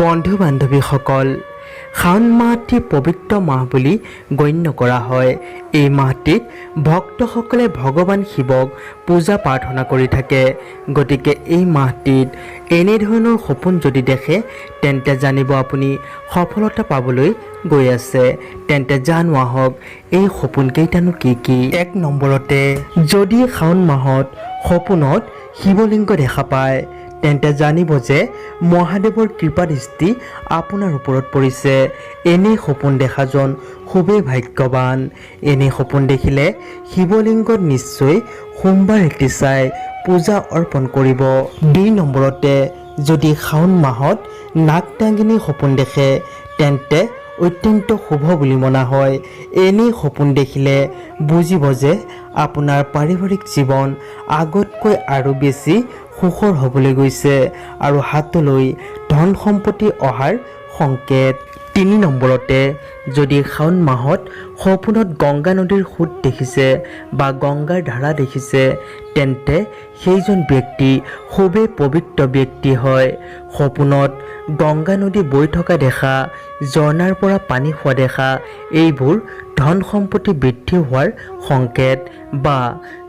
বন্ধু বান্ধৱীসকল শাওণ মাহটি পবিত্ৰ মাহ বুলি গণ্য কৰা হয়। এই মাহটিত ভক্তসকলে ভগৱান শিৱক পূজা প্ৰাৰ্থনা কৰি থাকে। গতিকে এই মাহটিত এনেধৰণৰ সপোন যদি দেখে তেন্তে জানিব আপুনি সফলতা পাবলৈ গৈ আছে। তেন্তে জানো আহক এই সপোনকেইটানো কি কি? এক নম্বৰতে যদি শাওণ মাহত সপোনত শিৱলিংগ দেখা পায় তেন্তে জানিব যে মহাদেৱৰ কৃপাদৃষ্টি আপোনাৰ ওপৰত পৰিছে। এনে সপোন দেখাজন খুবেই ভাগ্যৱান। এনে সপোন দেখিলে শিৱলিংগত নিশ্চয় সোমবাৰ এটি চাই পূজা অৰ্পণ কৰিব। দুই নম্বৰতে যদি শাওণ মাহত নাগ নাগিনী সপোন দেখে, তেন্তে অত্যন্ত শুভ বুলি মনা হয়। এনেই সপোন দেখিলে বুজিব যে আপোনাৰ পাৰিবাৰিক জীৱন আগতকৈ আৰু বেছি সুখৰ হ'বলৈ গৈছে আৰু হাতলৈ ধন সম্পত্তি অহাৰ সংকেত তিনি নম্বৰতে যদি শাওণ মাহত সপোনত গংগা নদীৰ সোঁত দেখিছে বা গংগাৰ ধাৰা দেখিছে, তেন্তে সেইজন ব্যক্তি খুবেই পবিত্ৰ ব্যক্তি হয়। সপোনত গংগা নদী বৈ থকা দেখা, ঝৰ্ণাৰ পৰা পানী খোৱা দেখা, এইবোৰ ধন সম্পত্তি বৃদ্ধি হোৱাৰ সংকেত বা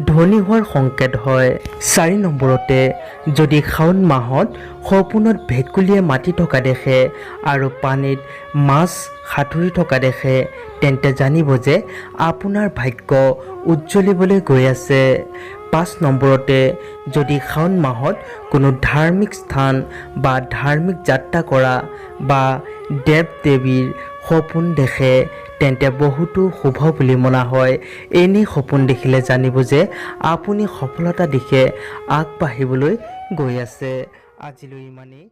ধনী হোৱাৰ সংকেত হয়। চাৰি নম্বৰতে, যদি শাওণ মাহত সপোনত ভেকুলীয়ে মাতি থকা দেখে আৰু পানীত মাছ সাঁতুৰি থকা দেখে তেন্তে জানিব যে আপোনাৰ ভাগ্য উজ্জ্বলিবলৈ গৈ আছে। পাঁচ নম্বৰতে, যদি শাওণ মাহত কোনো ধাৰ্মিক স্থান বা ধাৰ্মিক যাত্ৰা কৰা বা দেৱ দেৱীৰ সপোন দেখে, তেন্তে বহুতো শুভ বুলি মনা হয়। এনে সপোন দেখিলে জানিব যে আপুনি সফলতা দিশে আগবাঢ়িবলৈ গৈ আছে। আজিলৈ ইমানেই।